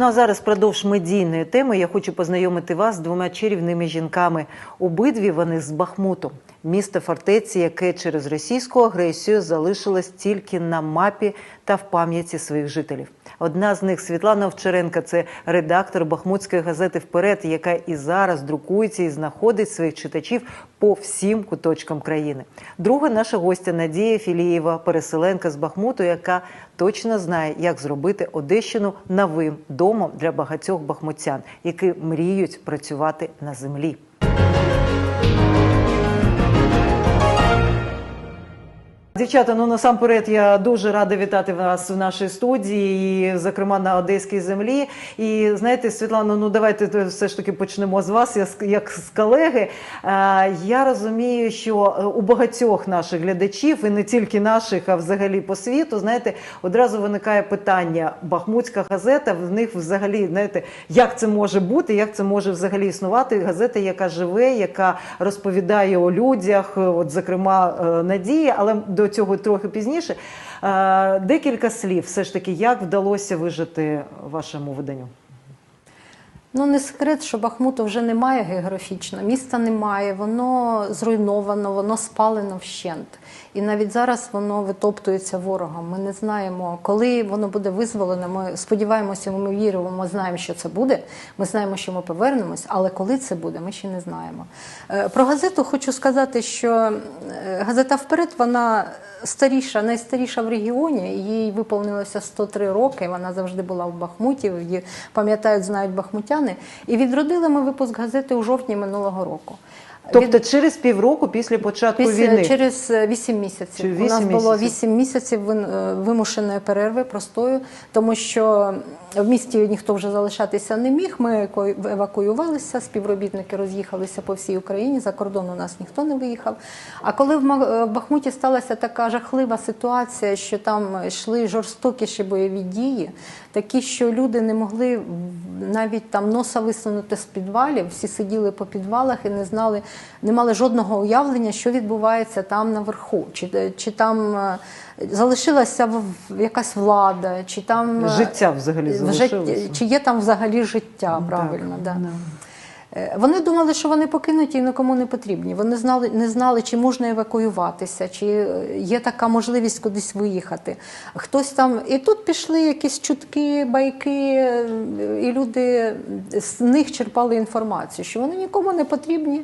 Ну а зараз продовж медійної теми я хочу познайомити вас з двома чарівними жінками. Обидві вони з Бахмуту, місто фортеці, яке через російську агресію залишилось тільки на мапі та в пам'яті своїх жителів. Одна з них Світлана Овчаренка, це редактор бахмутської газети Вперед, яка і зараз друкується і знаходить своїх читачів по всім куточкам країни. Друга наша гостя Надія Філієва, переселенка з Бахмуту, яка точно знає, як зробити Одещину новим домом для багатьох бахмутян, які мріють працювати на землі. Дівчата, ну насамперед я дуже рада вітати вас в нашій студії, і, зокрема на одеській землі. І знаєте, Світлано, ну давайте все ж таки почнемо з вас, як з колеги. Я розумію, що е, у багатьох наших глядачів, і не тільки наших, а взагалі по світу, знаєте, одразу виникає питання: Бахмутська газета, в них взагалі, знаєте, як це може бути, як це може взагалі існувати? Газета, яка живе, яка розповідає о людях, е, от зокрема е, Надія, але до цього трохи пізніше. Е, Декілька слів, все ж таки, як вдалося вижити вашому виданню? Ну, не секрет, що Бахмуту вже немає географічно, міста немає, воно зруйновано, воно спалено вщент. І навіть зараз воно витоптується ворогом. Ми не знаємо, коли воно буде визволене. Ми сподіваємося, ми віримо, ми знаємо, що це буде. Ми знаємо, що ми повернемось, але коли це буде, ми ще не знаємо. Е, Про газету хочу сказати, що е, газета вперед вона старіша, найстаріша в регіоні. Їй виповнилося 103 роки. Вона завжди була в Бахмуті. Її пам'ятають, знають бахмутяни. І відродили ми випуск газети у жовтні минулого року. Тобто через півроку після початку Після, війни. через 8 місяців. Через У нас вісім було місяців. 8 місяців е, вимушеної перерви простою, тому що в місті ніхто вже залишатися не міг. Ми евакуювалися, співробітники роз'їхалися по всій Україні. За кордон у нас ніхто не виїхав. А коли в е, в Бахмуті сталася така жахлива ситуація, що там йшли жорстокіші бойові дії, такі, що люди не могли навіть там носа висунути з підвалів, всі сиділи по підвалах і не знали, не мали жодного уявлення, що відбувається там наверху, чи, чи там е, залишилася якась влада, чи там е, Життя взагалі залишилося. житті- чи є там взагалі життя, правильно. Так, да. Е, Вони думали, що вони покинуті і нікому не потрібні. Вони знали, не знали, чи можна евакуюватися, чи е, є така можливість кудись виїхати. Хтось там, і тут пішли якісь чутки, байки, е, і люди з них черпали інформацію, що вони нікому не потрібні.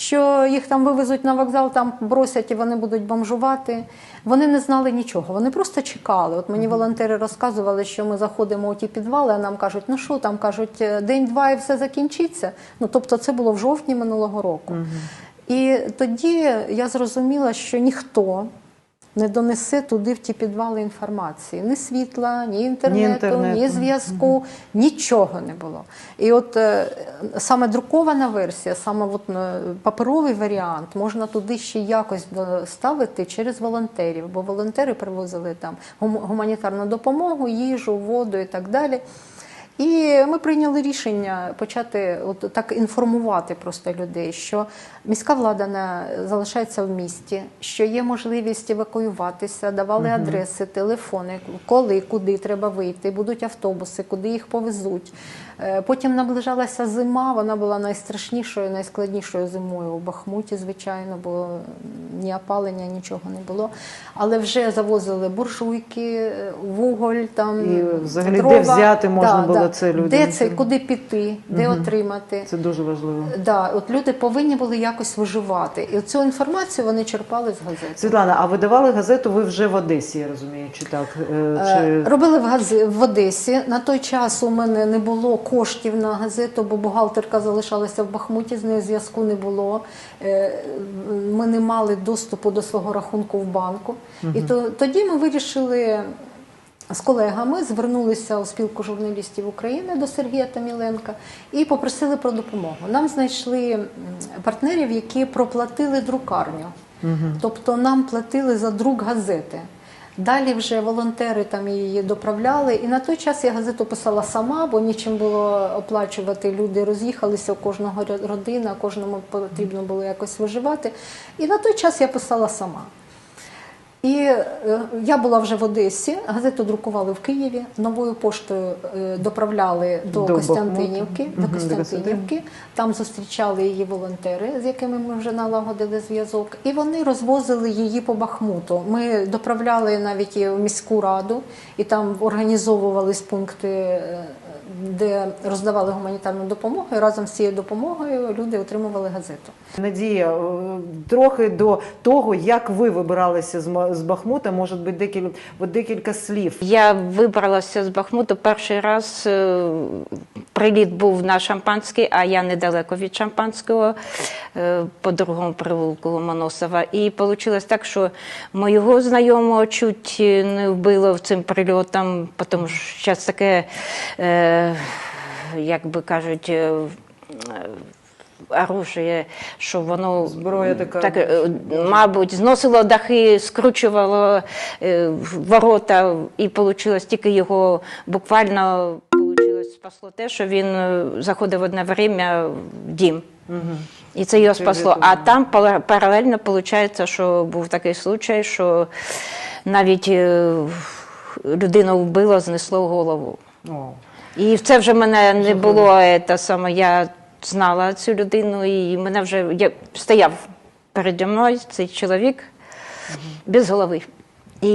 Що їх там вивезуть на вокзал, там бросять і вони будуть бомжувати. Вони не знали нічого, вони просто чекали. От мені волонтери розказували, що ми заходимо у ті підвали, а нам кажуть, ну що там кажуть, день-два і все закінчиться. Ну тобто, це було в жовтні минулого року. І тоді я зрозуміла, що ніхто не донесе туди в ті підвали інформації. Ні світла, ні інтернету, ні, інтернету. зв'язку, нічого не було. І от е, саме друкована версія, саме от, е, паперовий варіант, можна туди ще якось доставити через волонтерів, бо волонтери привозили там гум- гуманітарну допомогу, їжу, воду і так далі. І ми прийняли рішення почати от так інформувати просто людей, що міська влада не залишається в місті, що є можливість евакуюватися, давали адреси, телефони, коли, куди треба вийти, будуть автобуси, куди їх повезуть. Е, Потім наближалася зима, вона була найстрашнішою, найскладнішою зимою у Бахмуті, звичайно, бо ні опалення, нічого не було. Але вже завозили буржуйки, е, вуголь там. І взагалі, де взяти можна було це людям? Де це, куди піти, де отримати. Це дуже важливо. Да, от люди повинні були якось виживати. І цю інформацію вони черпали з газети. Світлана, а видавали газету ви вже в Одесі, я розумію, чи так? Е, Чи... Робили в газі в Одесі. На той час у мене не було коштів на газету, бо бухгалтерка залишалася в Бахмуті, з нею зв'язку не було. Е, Ми не мали доступу до свого рахунку в банку. І то, тоді ми вирішили. З колегами звернулися у спілку журналістів України до Сергія Таміленка і попросили про допомогу. Нам знайшли партнерів, які проплатили друкарню. Тобто нам платили за друк газети. Далі вже волонтери там її доправляли. І на той час я газету писала сама, бо нічим було оплачувати. Люди роз'їхалися, у кожного родина, кожному потрібно було якось виживати. І на той час я писала сама. І е, я була вже в Одесі, газету друкували в Києві, новою поштою е, доправляли до, До Костянтинівки. До Костянтинівки. Там зустрічали її волонтери, з якими ми вже налагодили зв'язок, і вони розвозили її по Бахмуту. Ми доправляли навіть і в міську раду, і там організовувались пункти. Де роздавали гуманітарну допомогу, і разом з цією допомогою люди отримували газету. Надія, е, трохи до того, як ви вибиралися з Бахмута, може бути декілька, декілька слів. Я вибралася з Бахмуту перший раз. е, Приліт був на Шампанський, а я недалеко від Шампанського, е, по другому провулку Ломоносова. І вийшло так, що моєго знайомого чуть не вбило цим прильотом, тому що зараз таке, як би кажуть, е, оружие, що воно Зброя така. так, е, мабуть, зносило дахи, скручувало е, ворота, і вийшло тільки його буквально получилось, спасло те, що він е, заходив одне время в дім. І це його спасло. А там паралельно виходить, що був такий случай, що навіть е, людину вбило, знесло голову. О. І це вже мене не було е, те саме. Я знала цю людину, і мене вже я, стояв переді мною цей чоловік без голови. І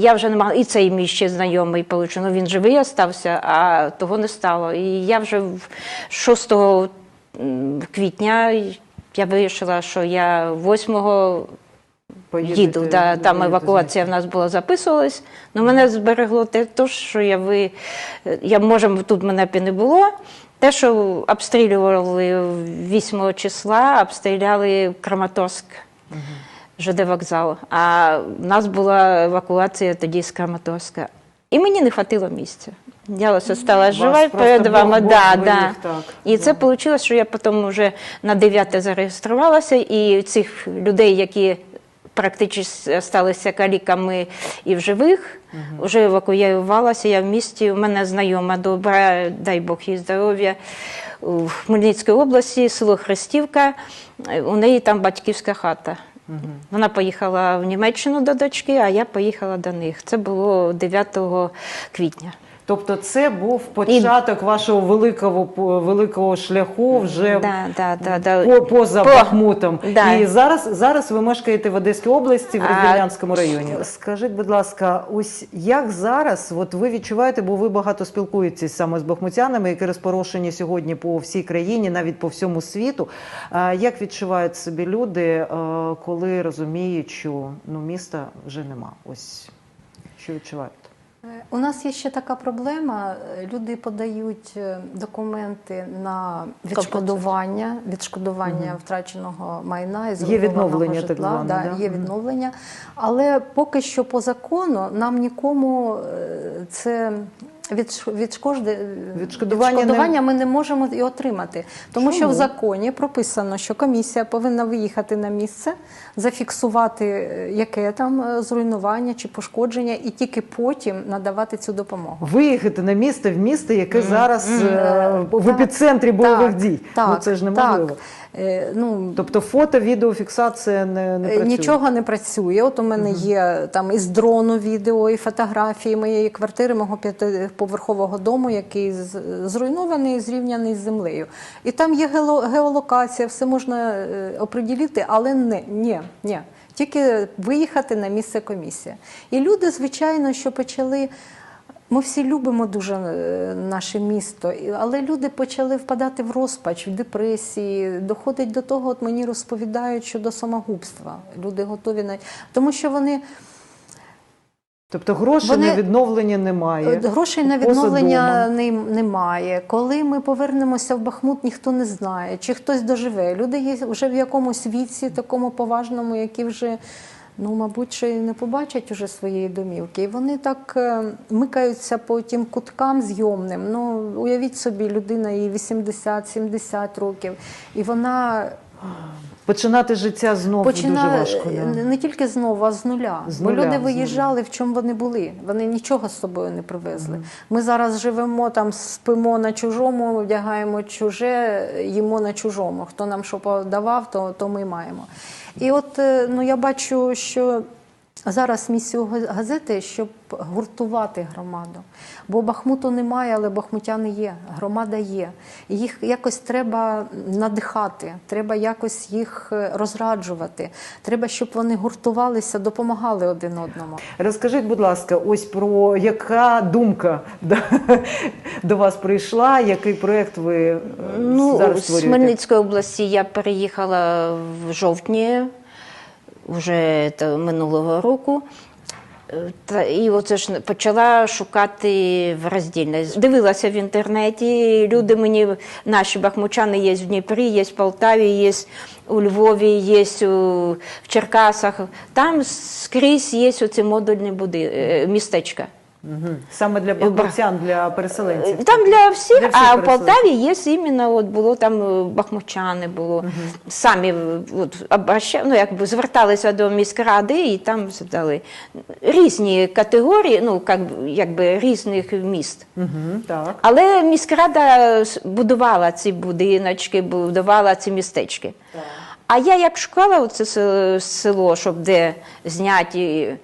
я вже не могла, і цей мій ще знайомий получив. Ну, він живий остався, а того не стало. І я вже в 6 квітня я вирішила, що я 8 Поїдете, їду. Да, там евакуація в нас була записувалась. Ну, мене зберегло те, що я ви. Я, може, тут мене б і не було. Те, що обстрілювали 8 числа, обстріляли Краматорськ. ЖД вокзал. А в нас була евакуація тоді з Краматорська. І мені не хватило місця. Я ось стала жива перед вами. Бог Да, да. так, І да. це вийшло, що я потім вже на 9 зареєструвалася, і цих людей, які практично сталися каліками і в живих, вже евакуювалася. Я в місті. У мене знайома добра, дай Бог їй здоров'я. В Хмельницькій області, село Хрестівка, у неї там батьківська хата. Вона поїхала в Німеччину до дочки, а я поїхала до них. Це було 9 квітня. Тобто це був початок вашого великого великого шляху вже Да, да, да, да. по, поза По- Бахмутом. Да. І зараз, зараз ви мешкаєте в Одеській області, в А- районі. Скажіть, будь ласка, ось як зараз от ви відчуваєте, бо ви багато спілкуєтесь саме з бахмутянами, які розпорошені сьогодні по всій країні, навіть по всьому світу. А Як відчувають собі люди, е, коли розуміють, що ну міста вже нема? Ось що відчувають? У нас є ще така проблема. Люди подають е, документи на відшкодування, відшкодування втраченого майна і є відновлення, житла. так зване, да, да? Є відновлення. Але поки що по закону нам нікому е, це відш- відшкоди- Відшкодування не- відшкодування ми не можемо і отримати. Тому що в законі прописано, що комісія повинна виїхати на місце, зафіксувати, е, яке там е, зруйнування чи пошкодження, і тільки потім надавати цю допомогу. Виїхати на місто в місто, яке зараз е, Е, в епіцентрі бойових так, дій. Так, ну це ж неможливо. Так. Е, ну, Тобто фото, відеофіксація не, не Е, працює. Нічого не працює. От у мене є там із дрону відео і фотографії моєї квартири, мого п'ятиповерхового дому, який зруйнований, зрівняний з землею. І там є геоло- геолокація, все можна е, оприділити, але не ні, ні. Тільки виїхати на місце комісія. І люди, звичайно, що почали. Ми всі любимо дуже е, наше місто, але люди почали впадати в розпач, в депресії. Доходить до того, от мені розповідають, що до самогубства. Люди готові на тому, що вони Тобто грошей Вони- на відновлення немає. Е, Грошей на відновлення не, немає. Коли ми повернемося в Бахмут, ніхто не знає, чи хтось доживе. Люди є вже в якомусь віці, такому поважному, які вже. Ну, мабуть, ще не побачать уже своєї домівки. І вони так е, микаються по тим куткам зйомним. Ну, уявіть собі, людина їй 80-70 років, і вона Починати життя знову починає дуже важко. е, Да. не тільки знову, а з нуля. З Бо нуля, з люди нуля. виїжджали, в чому вони були. Вони нічого з собою не привезли. Ми зараз живемо там, спимо на чужому, вдягаємо чуже, їмо на чужому. Хто нам що подавав, то, то ми маємо. І от е, ну, я бачу, що Зараз місію га- газети, щоб гуртувати громаду. Бо Бахмуту немає, але бахмутяни є, громада є. Їх якось треба надихати, треба якось їх е, розраджувати. Треба, щоб вони гуртувалися, допомагали один одному. Розкажіть, будь ласка, ось про яка думка до, до вас прийшла, який проєкт ви е, Ну, зараз з? Хмельницької області я переїхала в жовтні, вже минулого року. Та, і оце ж почала шукати в роздільне. Дивилася в інтернеті. Люди мені, наші бахмучани є в Дніпрі, є в Полтаві, є у Львові, є у, в Черкасах. Там скрізь є оці модульні буди, е, містечка. Угу. Саме для бахмутян, для переселенців. Там для всіх, Для всіх а в. Полтаві є іменно, от було там е, бахмучани, було самі е, от, ну, якби зверталися до міськради і там здали різні категорії, ну як, якби різних міст. Угу, так. Але міськрада будувала ці будиночки, будувала ці містечки. А я як шукала це село, щоб де зняти,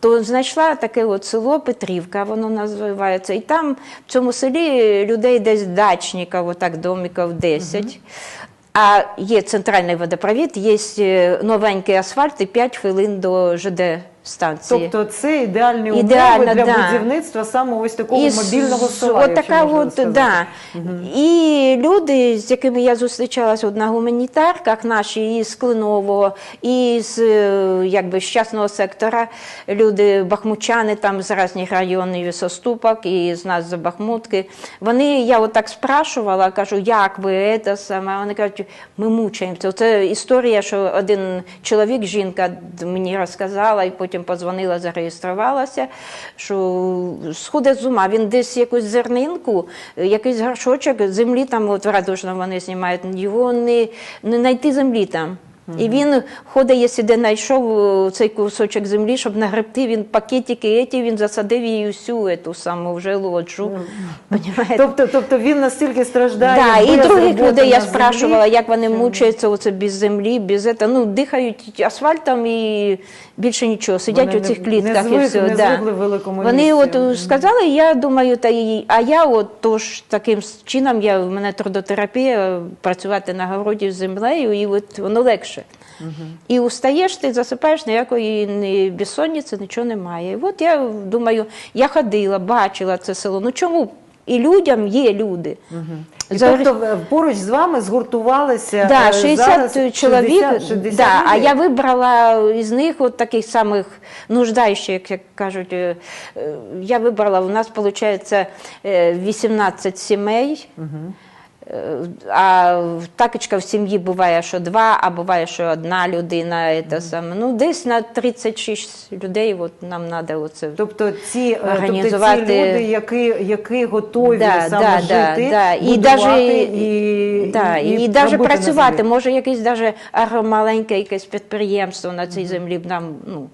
то знайшла таке от село Петрівка, воно називається. І там в цьому селі людей десь дачників, отак домиків 10. А є центральний водопровід, є е, новенький асфальт і 5 хвилин до ЖД станції. Тобто це ідеальні умови Ідеально, для да. будівництва саме ось такого І мобільного з- села. От якщо така можна от, сказати. да. І люди, з якими я зустрічалася от на гуманітарках, наші і з Клинового, і з е, якби, з частного сектора, люди бахмучани там з різних районів Соступок, і з нас за Бахмутки. Вони, я от так спрашувала, кажу, як ви це саме? Вони кажуть, ми мучаємося. Це історія, що один чоловік, жінка мені розказала, і потім подзвонила, зареєструвалася, що сходить з ума. Він десь якусь зернинку, якийсь горшочок землі там, от Радужно вони знімають, його не, не знайти землі там. І він ходить, якщо де знайшов е, цей кусочок землі, щоб нагребти, він пакетики еті, він засадив її всю ету саму вже лоджу. Тобто, тобто він настільки страждає. Да, і других людей я землі. як вони мучаються оце без землі, без этого. Ну, дихають асфальтом і більше нічого. Сидять у цих клітках і все. да. Вони от сказали, я думаю, та і, а я от тож таким чином, я, в мене трудотерапія, працювати на городі з землею, і от воно легше. І устаєш, ти засипаєш, ніякої ні безсонниці, нічого немає. І от я думаю, я ходила, бачила це село. Ну чому? І людям є люди. І За- тобто е, поруч з вами згуртувалися Да, е, 60 зараз чоловік. 60, 60 да, а я вибрала із них от таких самих нуждаючих, як кажуть. е, е, Я вибрала, у нас виходить 18 сімей. Е, А такочка в сім'ї буває, що два, а буває, що одна людина. Це саме. Ну, десь на 36 людей от нам треба оце. Тобто ці, е, тобто ці люди, які, які готові Да, саме да, жити, да, да. І даже, і, да, і, і даже працювати. Може, якесь даже маленьке якесь підприємство на цій землі б нам, ну,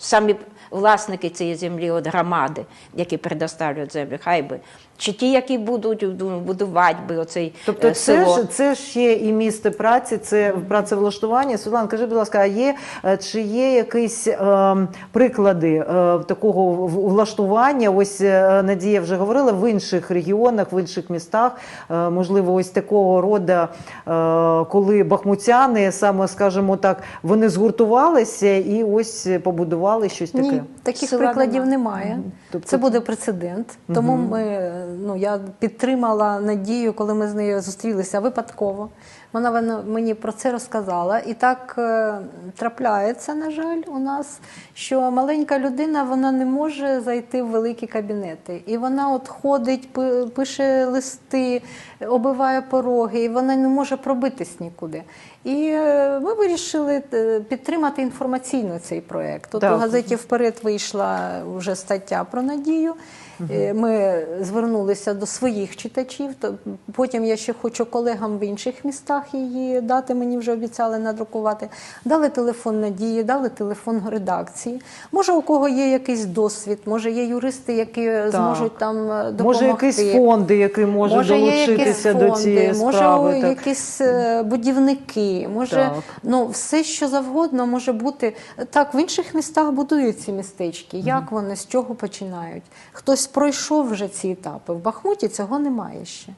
самі власники цієї землі, от громади, які предоставлюють землю, хай би. Чи ті, які будуть будувати би оцей Тобто е, це ж це ще і місце праці, це працевлаштування. Світлана, кажи, будь ласка, а є е, чи є якісь е, приклади е, такого влаштування? Ось е, Надія вже говорила в інших регіонах, в інших містах. е, можливо, ось такого роду, е, коли бахмутяни, саме скажімо так, вони згуртувалися і ось побудували щось таке. Ні, таких Села прикладів нема. немає. Тобто Це буде прецедент. Тому ми, ну, я підтримала Надію, коли ми з нею зустрілися випадково. Вона, вона мені про це розказала. І так е, трапляється, на жаль, у нас, що маленька людина вона не може зайти в великі кабінети. І вона от ходить, пише листи, оббиває пороги, і вона не може пробитись нікуди. І е, ми вирішили е, підтримати інформаційно цей проєкт. От Так. у газеті вперед вийшла вже стаття про надію. Е, Ми звернулися до своїх читачів. Потім я ще хочу колегам в інших містах її дати. Мені вже обіцяли надрукувати. Дали телефон Надії, дали телефон редакції. Може, у кого є якийсь досвід, може є юристи, які зможуть там е, допомогти. Може, якісь фонди, які можуть Може, долучитися фонди, до цієї може, справи. так. якісь е, будівники, може, Так. ну все, що завгодно може бути. Так, в інших містах будують ці містечки. Як вони з чого починають? Хтось пройшов вже ці етапи. В Бахмуті цього немає ще.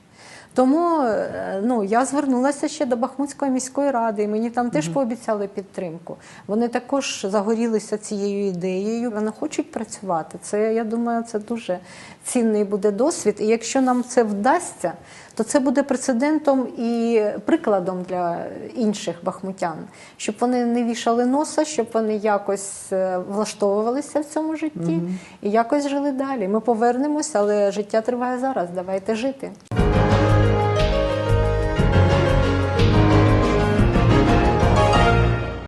Тому е, ну, я звернулася ще до Бахмутської міської ради, і мені там теж пообіцяли підтримку. Вони також загорілися цією ідеєю. Вони хочуть працювати. Це я думаю, це дуже цінний буде досвід. І якщо нам це вдасться, то це буде прецедентом і прикладом для інших бахмутян, щоб вони не вішали носа, щоб вони якось е, влаштовувалися в цьому житті і якось жили далі. Ми повернемось, але життя триває зараз. Давайте жити.